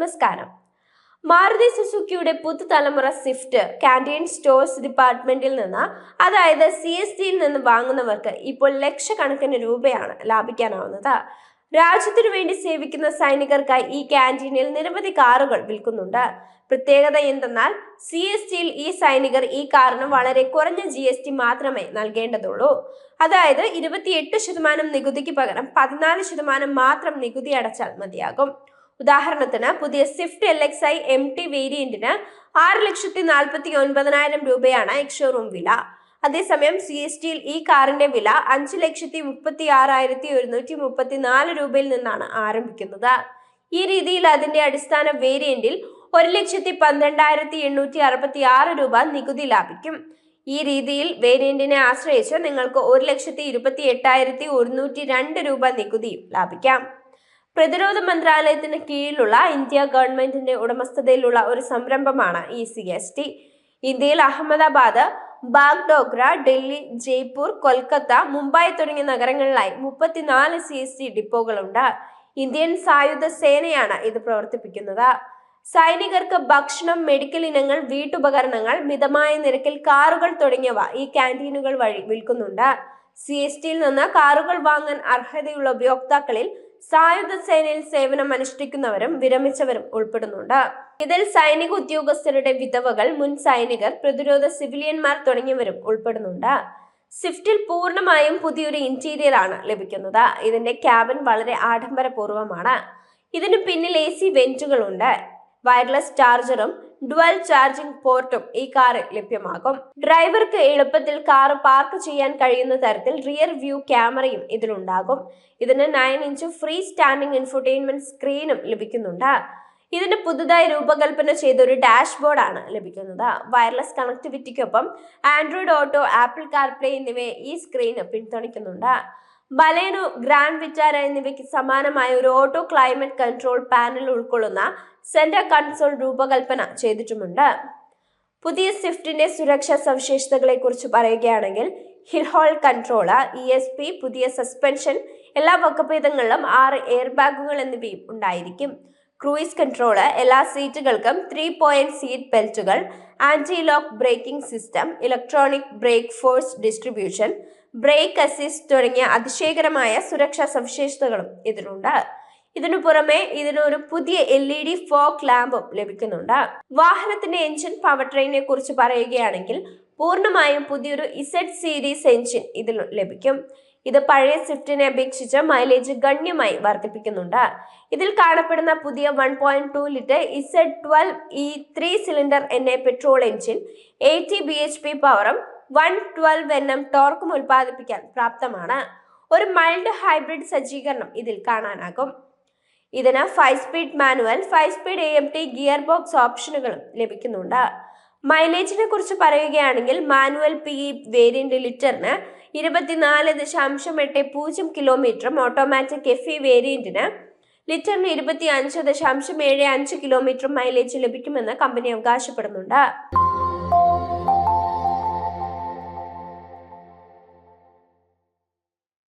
നമസ്കാരം. മാരുതി സുസുക്കിയുടെ പുതുതലമുറ Swift canteen stores ഡിപ്പാർട്ട്മെന്റിൽ നിന്ന് അതായത് സി എസ് ടിയിൽ നിന്ന് വാങ്ങുന്നവർക്ക് ഇപ്പോൾ ലക്ഷക്കണക്കിന് രൂപയാണ് ലാഭിക്കാനാവുന്നത്. രാജ്യത്തിനു വേണ്ടി സേവിക്കുന്ന സൈനികർക്കായി ഈ ക്യാന്റീനിൽ നിരവധി കാറുകൾ വിൽക്കുന്നുണ്ട്. പ്രത്യേകത എന്തെന്നാൽ സി എസ് ടിയിൽ ഈ സൈനികർ ഈ കാറിന് വളരെ കുറഞ്ഞ ജി എസ് ടി മാത്രമേ നൽകേണ്ടതുള്ളൂ. അതായത് ഇരുപത്തിയെട്ട് ശതമാനം നികുതിക്ക് പകരം പതിനാല് ശതമാനം മാത്രം നികുതി അടച്ചാൽ മതിയാകും. ഉദാഹരണത്തിന് പുതിയ Swift L X I M T വേരിയന്റിന് ആറ് ലക്ഷത്തി നാൽപ്പത്തി ഒൻപതിനായിരം രൂപയാണ് എക്സ്ഷോറൂം വില. അതേസമയം സി എസ് ടിയിൽ ഈ കാറിന്റെ വില അഞ്ച് ലക്ഷത്തി മുപ്പത്തി ആറായിരത്തി ഒരുന്നൂറ്റി മുപ്പത്തി നാല് രൂപയിൽ നിന്നാണ് ആരംഭിക്കുന്നത്. ഈ രീതിയിൽ അതിന്റെ അടിസ്ഥാന വേരിയന്റിൽ ഒരു ലക്ഷത്തി പന്ത്രണ്ടായിരത്തി എണ്ണൂറ്റി അറുപത്തി ആറ് രൂപ നികുതി ലാഭിക്കും. ഈ രീതിയിൽ വേരിയന്റിനെ ആശ്രയിച്ച് നിങ്ങൾക്ക് ഒരു ലക്ഷത്തി ഇരുപത്തി എട്ടായിരത്തി ഒരുന്നൂറ്റി രണ്ട് രൂപ നികുതിയും ലാഭിക്കാം. പ്രതിരോധ മന്ത്രാലയത്തിന് കീഴിലുള്ള ഇന്ത്യ ഗവൺമെന്റിന്റെ ഉടമസ്ഥതയിലുള്ള ഒരു സംരംഭമാണ് ഇ സി എസ് ടി. ഇന്ത്യയിൽ അഹമ്മദാബാദ് ബാഗ്ഡോഗ്ര ഡൽഹി ജയ്പൂർ കൊൽക്കത്ത മുംബൈ തുടങ്ങിയ നഗരങ്ങളിലായി മുപ്പത്തിനാല് സി എസ് ടി ഡിപ്പോകളുണ്ട്. ഇന്ത്യൻ സായുധ സേനയാണ് ഇത് പ്രവർത്തിപ്പിക്കുന്നത്. സൈനികർക്ക് ഭക്ഷണം മെഡിക്കൽ ഇനങ്ങൾ വീട്ടുപകരണങ്ങൾ മിതമായ നിരക്കിൽ കാറുകൾ തുടങ്ങിയവ ഈ ക്യാന്റീനുകൾ വഴി വിൽക്കുന്നുണ്ട്. സി എസ് ടിയിൽ നിന്ന് കാറുകൾ വാങ്ങാൻ അർഹതയുള്ള ഉപയോക്താക്കളിൽ സായുധ സേനയിൽ സേവനം അനുഷ്ഠിക്കുന്നവരും വിരമിച്ചവരും ഉൾപ്പെടുന്നുണ്ട്. ഇതിൽ സൈനിക ഉദ്യോഗസ്ഥരുടെ വിധവകൾ മുൻ സൈനികർ പ്രതിരോധ സിവിലിയന്മാർ തുടങ്ങിയവരും ഉൾപ്പെടുന്നുണ്ട്. സ്വിഫ്റ്റിൽ പൂർണമായും പുതിയൊരു ഇന്റീരിയർ ആണ് ലഭിക്കുന്നത്. ഇതിന്റെ ക്യാബിൻ വളരെ ആഡംബരപൂർവമാണ് ഇതിന് പിന്നിൽ എ സി വെന്റുകളുണ്ട്. വയർലെസ് ചാർജറും ഡുവൽ ചാർജിംഗ് പോർട്ടും ഈ കാറിൽ ലഭ്യമാകും. ഡ്രൈവർക്ക് എളുപ്പത്തിൽ കാർ പാർക്ക് ചെയ്യാൻ കഴിയുന്ന തരത്തിൽ റിയർ വ്യൂ ക്യാമറയും ഇതിലുണ്ടാകും. ഇതിന് nine inch free standing infotainment സ്ക്രീനും ലഭിക്കുന്നുണ്ട്. ഇതിന് പുതുതായി രൂപകൽപ്പന ചെയ്ത ഒരു ഡാഷ്ബോർഡാണ് ലഭിക്കുന്നത്. വയർലെസ് കണക്ടിവിറ്റിക്കൊപ്പം ആൻഡ്രോയിഡ് ഓട്ടോ ആപ്പിൾ കാർപ്ലേ എന്നിവയെ ഈ സ്ക്രീന് പിന്തുണയ്ക്കുന്നുണ്ട്. ബലേനോ ഗ്രാൻഡ് വിറ്റാര എന്നിവയ്ക്ക് സമാനമായ ഒരു ഓട്ടോ ക്ലൈമറ്റ് കൺട്രോൾ പാനൽ ഉൾക്കൊള്ളുന്ന സെന്റർ കൺസോൾ രൂപകൽപ്പന ചെയ്തിട്ടുമുണ്ട്. പുതിയ സ്വിഫ്റ്റിന്റെ സുരക്ഷാ സവിശേഷതകളെ കുറിച്ച് പറയുകയാണെങ്കിൽ hill hold controller E S P പുതിയ സസ്പെൻഷൻ എല്ലാ വകഭേദങ്ങളിലും ആറ് എയർ ബാഗുകൾ എന്നിവയും ഉണ്ടായിരിക്കും. ക്രൂയിസ് കൺട്രോൾ എല്ലാ സീറ്റുകൾക്കും three point seat belts anti lock braking system electronic brake force distribution brake assist തുടങ്ങിയ അതിശയകരമായ സുരക്ഷാ സവിശേഷതകളും ഇതിനുണ്ട് ഇതിനു പുറമെ ഇതിനൊരു പുതിയ എൽ ഇ ഡി ഫോക്ക് ലാമ്പും ലഭിക്കുന്നുണ്ട്. വാഹനത്തിന്റെ എഞ്ചിൻ പവർ ട്രെയിനെ കുറിച്ച് പറയുകയാണെങ്കിൽ പൂർണമായും പുതിയൊരു ഇസെഡ് സീരീസ് എഞ്ചിൻ ഇതിൽ ലഭിക്കും. ഇത് പഴയ സ്വിഫ്റ്റിനെ അപേക്ഷിച്ച് മൈലേജ് ഗണ്യമായി വർദ്ധിപ്പിക്കുന്നുണ്ട്. ഇതിൽ കാണപ്പെടുന്ന പുതിയ one point two litre Z twelve E three cylinder എന്ന petrol engine eighty B H P പവറും വൺ ട്വൽവ് എൻ എം ടോർക്കും ഉൽപ്പാദിപ്പിക്കാൻ പ്രാപ്തമാണ്. ഒരു മൈൽഡ് ഹൈബ്രിഡ് സജ്ജീകരണം ഇതിൽ കാണാനാകും. ഇതിന് five speed manual five speed A M T gear box ഓപ്ഷനുകളും ലഭിക്കുന്നുണ്ട് മൈലേജിനെ കുറിച്ച് പറയുകയാണെങ്കിൽ മാനുവൽ പി വേരിയന്റ് ലിറ്ററിന് ഇരുപത്തിനാല് ദശാംശം എട്ട് പൂജ്യം കിലോമീറ്ററും ഓട്ടോമാറ്റിക് എഫ് ഇ വേരിയന്റിന് ലിറ്ററിന് ഇരുപത്തി അഞ്ച് ദശാംശം ഏഴ് അഞ്ച് കിലോമീറ്റർ മൈലേജ് ലഭിക്കുമെന്ന് കമ്പനി അവകാശപ്പെടുന്നുണ്ട്.